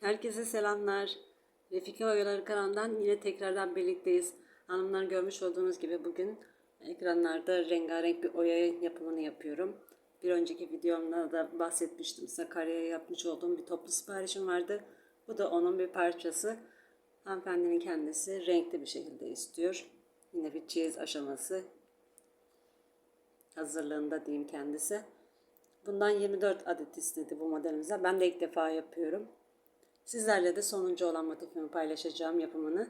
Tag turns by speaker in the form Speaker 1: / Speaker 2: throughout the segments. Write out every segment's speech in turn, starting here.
Speaker 1: Herkese selamlar. Refika Oyaları kanalından yine tekrardan birlikteyiz. Hanımlar görmüş olduğunuz gibi bugün ekranlarda rengarenk bir oya yapımını yapıyorum. Bir önceki videomda da bahsetmiştim. Sakarya'ya yapmış olduğum bir toplu siparişim vardı. Bu da onun bir parçası. Hanımefendinin kendisi renkli bir şekilde istiyor. Yine bir çeyiz aşaması hazırlığında diyeyim kendisi. Bundan 24 adet istedi bu modelimize. Ben de ilk defa yapıyorum. Sizlerle de sonuncu olan motifimi paylaşacağım yapımını.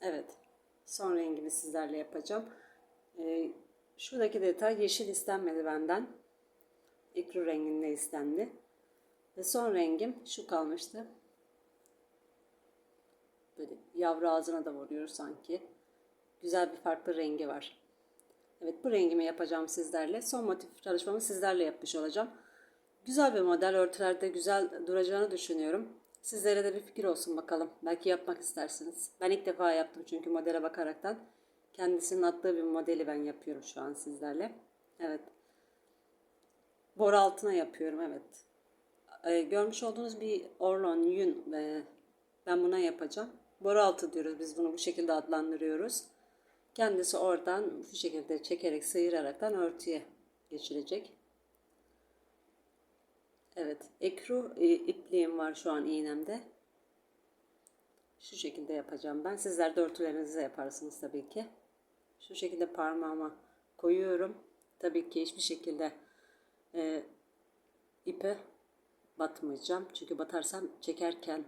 Speaker 1: Evet. Son rengimi sizlerle yapacağım. Ee, şuradaki detay yeşil istenmedi benden. İkru renginde istendi. Ve son rengim şu kalmıştı. Böyle yavru ağzına da vuruyor sanki. Güzel bir farklı rengi var. Evet bu rengimi yapacağım sizlerle. Son motif çalışmamı sizlerle yapmış olacağım. Güzel bir model örtülerde güzel duracağını düşünüyorum. Sizlere de bir fikir olsun bakalım. Belki yapmak istersiniz. Ben ilk defa yaptım çünkü modele bakaraktan. Kendisinin attığı bir modeli ben yapıyorum şu an sizlerle. Evet. Bor altına yapıyorum evet. Ee, görmüş olduğunuz bir orlon, yün ve ben buna yapacağım. Bor altı diyoruz biz bunu bu şekilde adlandırıyoruz. Kendisi oradan bu şekilde çekerek sıyıraraktan örtüye geçirecek. Evet, ekru e, ipliğim var şu an iğnemde. Şu şekilde yapacağım ben. Sizler de örtülerinizi yaparsınız tabii ki. Şu şekilde parmağıma koyuyorum. Tabii ki hiçbir şekilde e, ipe batmayacağım. Çünkü batarsam çekerken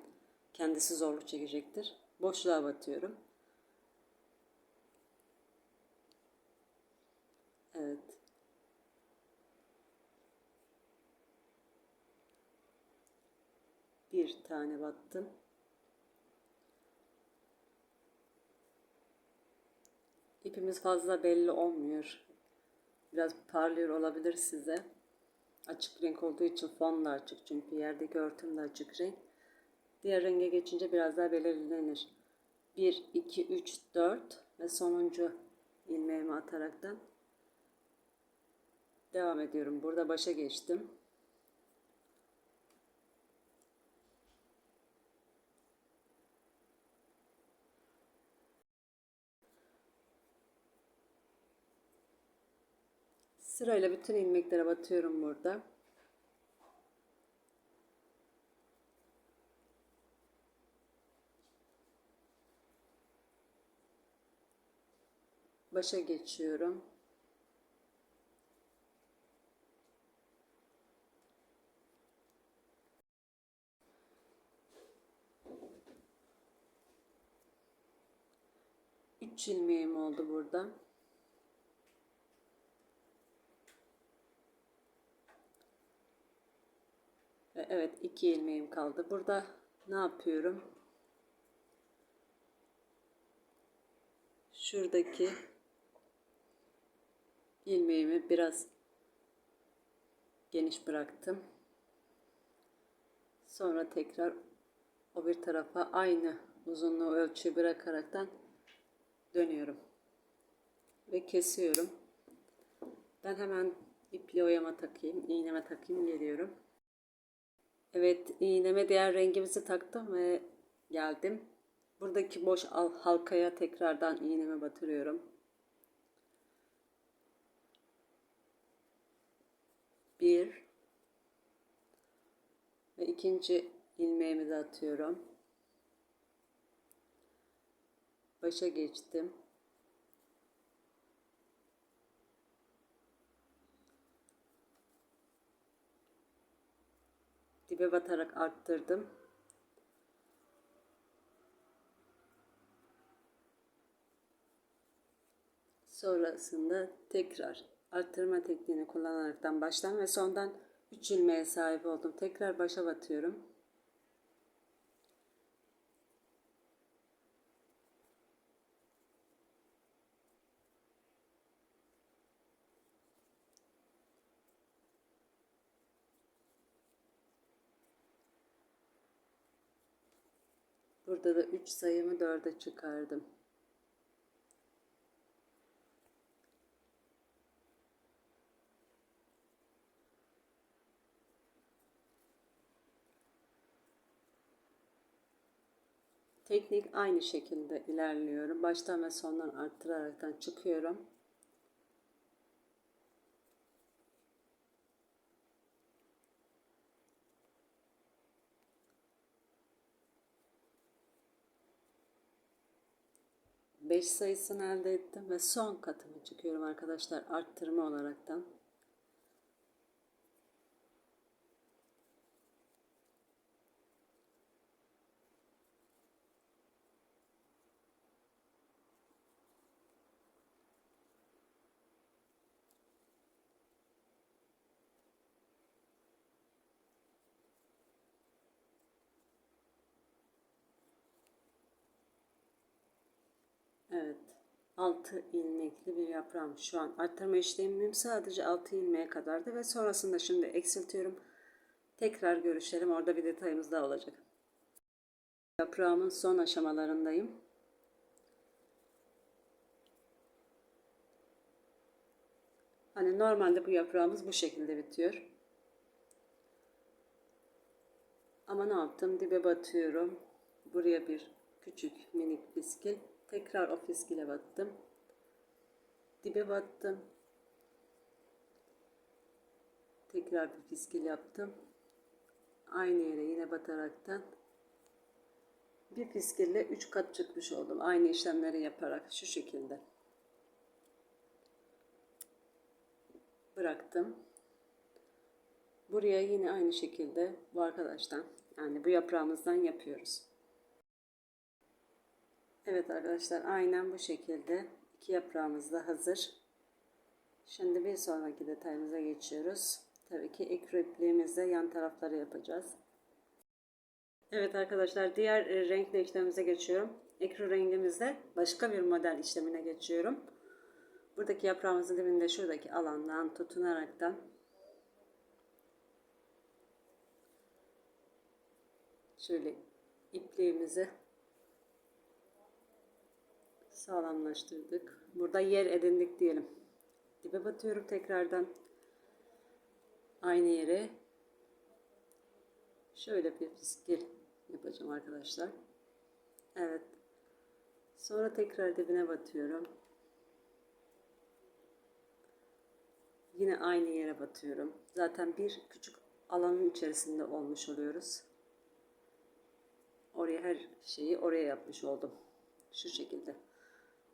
Speaker 1: kendisi zorluk çekecektir. Boşluğa batıyorum. Evet. Bir tane battım. İpimiz fazla belli olmuyor. Biraz parlıyor olabilir size. Açık renk olduğu için fon da açık çünkü yerdeki örtüm de açık renk. Diğer renge geçince biraz daha belirlenir. 1, 2, 3, 4 ve sonuncu ilmeğimi ataraktan devam ediyorum. Burada başa geçtim. Sırayla bütün ilmeklere batıyorum burada. Başa geçiyorum. Üç ilmeğim oldu burada. Ve evet iki ilmeğim kaldı. Burada ne yapıyorum? Şuradaki ilmeğimi biraz geniş bıraktım. Sonra tekrar o bir tarafa aynı uzunluğu ölçü bırakaraktan dönüyorum. Ve kesiyorum. Ben hemen iple oyama takayım, iğneme takayım geliyorum. Evet iğneme diğer rengimizi taktım ve geldim. Buradaki boş halkaya tekrardan iğneme batırıyorum. Bir ve ikinci ilmeğimi de atıyorum. Başa geçtim. Dibe batarak arttırdım. Sonrasında tekrar arttırma tekniğini kullanaraktan baştan ve sondan 3 ilmeğe sahip oldum. Tekrar başa batıyorum. Burada da 3 sayımı 4'e çıkardım. Teknik aynı şekilde ilerliyorum. Baştan ve sondan arttıraraktan çıkıyorum. Beş sayısını elde ettim ve son katımı çıkıyorum arkadaşlar arttırma olaraktan. Evet. 6 ilmekli bir yaprağım. Şu an arttırma işlemim sadece 6 ilmeğe kadardı ve sonrasında şimdi eksiltiyorum. Tekrar görüşelim. Orada bir detayımız daha olacak. Yaprağımın son aşamalarındayım. Hani normalde bu yaprağımız bu şekilde bitiyor. Ama ne yaptım? Dibe batıyorum. Buraya bir küçük minik fiskil. Tekrar o fiskile battım. Dibe battım. Tekrar bir fiskil yaptım. Aynı yere yine bataraktan bir fiskille 3 kat çıkmış oldum. Aynı işlemleri yaparak şu şekilde. Bıraktım. Buraya yine aynı şekilde bu arkadaştan yani bu yaprağımızdan yapıyoruz. Evet arkadaşlar aynen bu şekilde iki yaprağımız da hazır. Şimdi bir sonraki detayımıza geçiyoruz. Tabii ki ekru ipliğimizde yan tarafları yapacağız. Evet arkadaşlar diğer e, renkli işlemimize geçiyorum. Ekru rengimizde başka bir model işlemine geçiyorum. Buradaki yaprağımızın dibinde şuradaki alandan tutunaraktan şöyle ipliğimizi sağlamlaştırdık. Burada yer edindik diyelim. Dibe batıyorum tekrardan. Aynı yere şöyle bir fiskil yapacağım arkadaşlar. Evet. Sonra tekrar dibine batıyorum. Yine aynı yere batıyorum. Zaten bir küçük alanın içerisinde olmuş oluyoruz. Oraya her şeyi oraya yapmış oldum. Şu şekilde.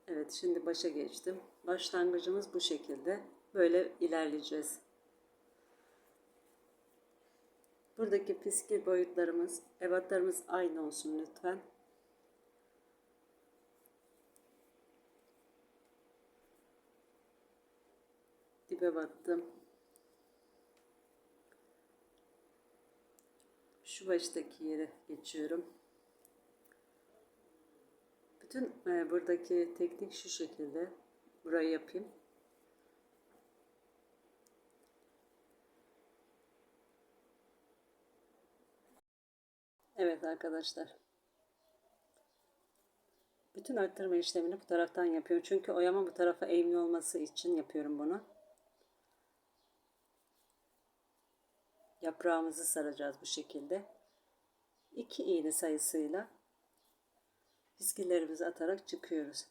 Speaker 1: Evet şimdi başa geçtim. Başlangıcımız bu şekilde. Böyle ilerleyeceğiz. Buradaki fiskil boyutlarımız, ebatlarımız aynı olsun lütfen. Dibe battım. Şu baştaki yere geçiyorum. Bütün e, buradaki teknik şu şekilde. Burayı yapayım. Evet arkadaşlar. Bütün arttırma işlemini bu taraftan yapıyorum. Çünkü oyama bu tarafa eğimli olması için yapıyorum bunu. Yaprağımızı saracağız bu şekilde. 2 iğne sayısıyla fiskillerimizi atarak çıkıyoruz.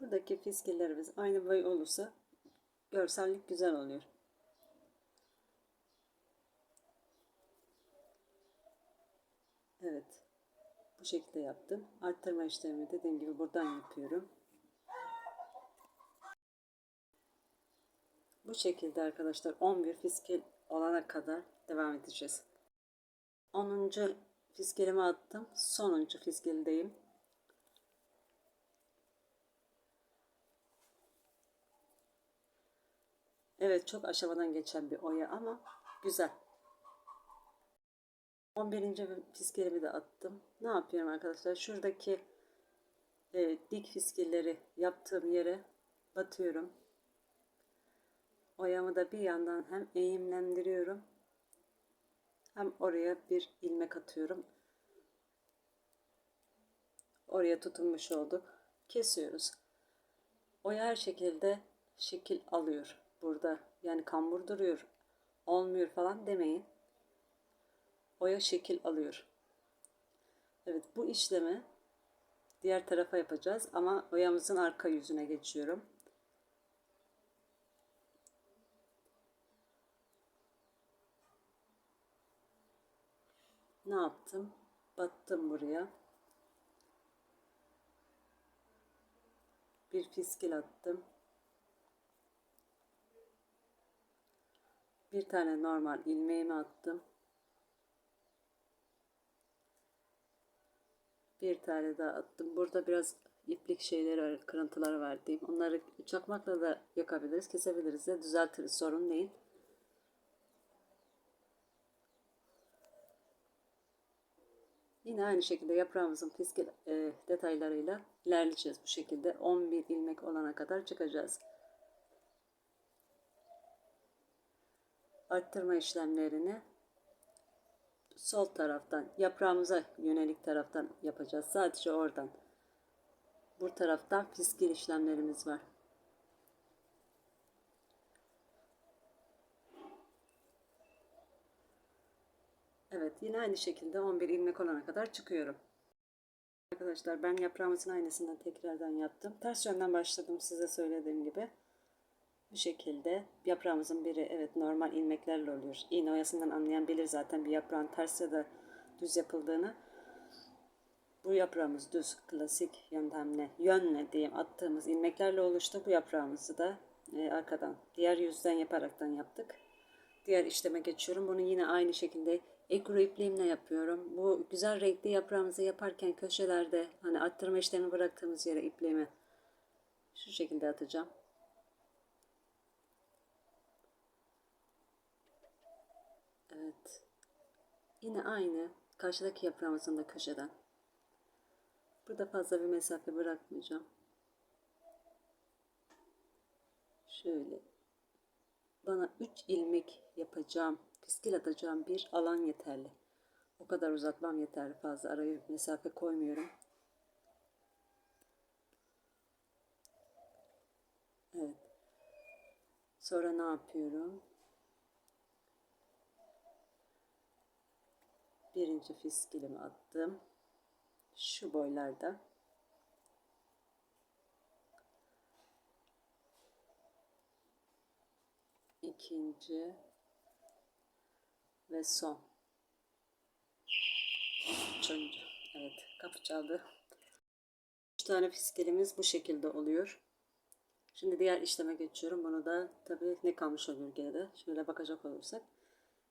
Speaker 1: Buradaki fiskillerimiz aynı boy olursa görsellik güzel oluyor. Evet. Bu şekilde yaptım. Arttırma işlemi dediğim gibi buradan yapıyorum. Bu şekilde arkadaşlar 11 fiskil olana kadar devam edeceğiz. 10. fiskilimi attım. Sonuncu fiskildeyim. Evet çok aşamadan geçen bir oya ama güzel. 11. fiskilimi de attım. Ne yapıyorum arkadaşlar? Şuradaki e, dik fiskilleri yaptığım yere batıyorum. Oyamı da bir yandan hem eğimlendiriyorum hem oraya bir ilmek atıyorum. Oraya tutunmuş olduk. Kesiyoruz. Oya her şekilde şekil alıyor burada. Yani kambur duruyor. olmuyor falan demeyin. Oya şekil alıyor. Evet bu işlemi diğer tarafa yapacağız ama oyamızın arka yüzüne geçiyorum. Ne yaptım? Battım buraya. Bir fiskil attım. Bir tane normal ilmeğimi attım. Bir tane daha attım. Burada biraz iplik şeyleri var, kırıntıları var diyeyim. Onları çakmakla da yakabiliriz, kesebiliriz de düzeltiriz. Sorun değil. Yine aynı şekilde yaprağımızın fiskil e, detaylarıyla ilerleyeceğiz bu şekilde. 11 ilmek olana kadar çıkacağız. Arttırma işlemlerini sol taraftan yaprağımıza yönelik taraftan yapacağız. Sadece oradan. Bu taraftan fiskil işlemlerimiz var. Evet yine aynı şekilde 11 ilmek olana kadar çıkıyorum. Arkadaşlar ben yaprağımızın aynısından tekrardan yaptım. Ters yönden başladım size söylediğim gibi. Bu şekilde yaprağımızın biri evet normal ilmeklerle oluyor. İğne oyasından anlayan bilir zaten bir yaprağın ters ya da düz yapıldığını. Bu yaprağımız düz, klasik yöntemle, yönle diyeyim attığımız ilmeklerle oluştu. Bu yaprağımızı da e, arkadan, diğer yüzden yaparaktan yaptık. Diğer işleme geçiyorum. Bunu yine aynı şekilde ekru ipliğimle yapıyorum. Bu güzel renkli yaprağımızı yaparken köşelerde hani arttırma işlemi bıraktığımız yere ipliğimi şu şekilde atacağım. Evet. Yine aynı karşıdaki yaprağımızın da köşeden. Burada fazla bir mesafe bırakmayacağım. Şöyle. Bana 3 ilmek yapacağım, fiskil atacağım bir alan yeterli. O kadar uzatmam yeterli. Fazla araya mesafe koymuyorum. Evet. Sonra ne yapıyorum? Birinci fiskilimi attım. Şu boylarda. ikinci ve son. Üçüncü. Evet kapı çaldı. Üç tane fiskilimiz bu şekilde oluyor. Şimdi diğer işleme geçiyorum. Bunu da tabii ne kalmış oluyor geride. Şöyle bakacak olursak.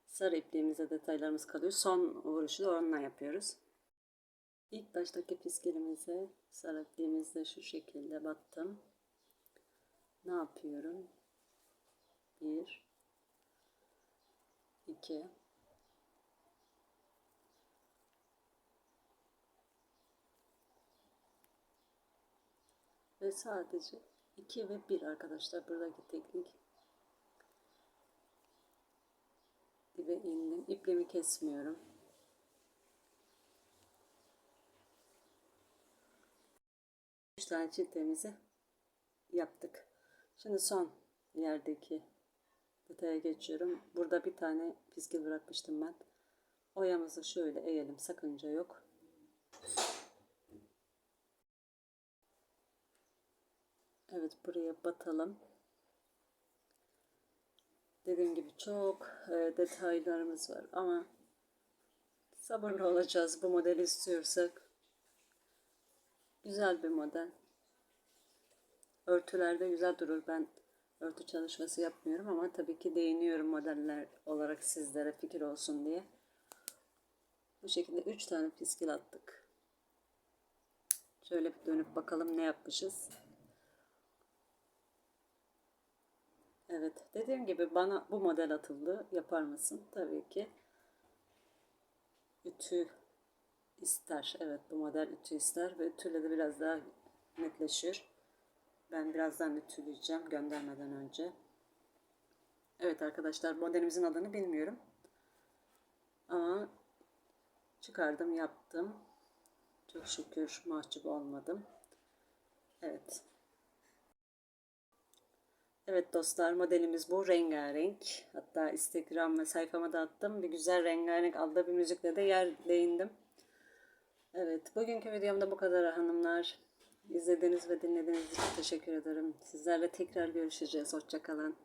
Speaker 1: Sarı ipliğimizde detaylarımız kalıyor. Son vuruşu da onunla yapıyoruz. İlk baştaki fiskilimize sarı ipliğimizde şu şekilde battım. Ne yapıyorum? 1 2 ve sadece 2 ve 1 arkadaşlar buradaki teknik dibe indim iplimi kesmiyorum üç tane çiftemizi yaptık şimdi son yerdeki detaya geçiyorum. Burada bir tane fiskil bırakmıştım ben. Oyamızı şöyle eğelim. Sakınca yok. Evet buraya batalım. Dediğim gibi çok e, detaylarımız var ama sabırlı olacağız bu modeli istiyorsak. Güzel bir model. Örtülerde güzel durur. Ben örtü çalışması yapmıyorum ama tabii ki değiniyorum modeller olarak sizlere fikir olsun diye. Bu şekilde 3 tane fiskil attık. Şöyle bir dönüp bakalım ne yapmışız. Evet dediğim gibi bana bu model atıldı. Yapar mısın? Tabii ki. Ütü ister. Evet bu model ütü ister ve ütüyle de biraz daha netleşiyor. Ben birazdan ütüleyeceğim göndermeden önce. Evet arkadaşlar modelimizin adını bilmiyorum. Ama çıkardım yaptım. Çok şükür mahcup olmadım. Evet. Evet dostlar modelimiz bu rengarenk. Hatta Instagram ve sayfama da attım. Bir güzel rengarenk adlı bir müzikle de yer değindim. Evet bugünkü videomda bu kadar hanımlar. İzlediğiniz ve dinlediğiniz için teşekkür ederim. Sizlerle tekrar görüşeceğiz. Hoşçakalın.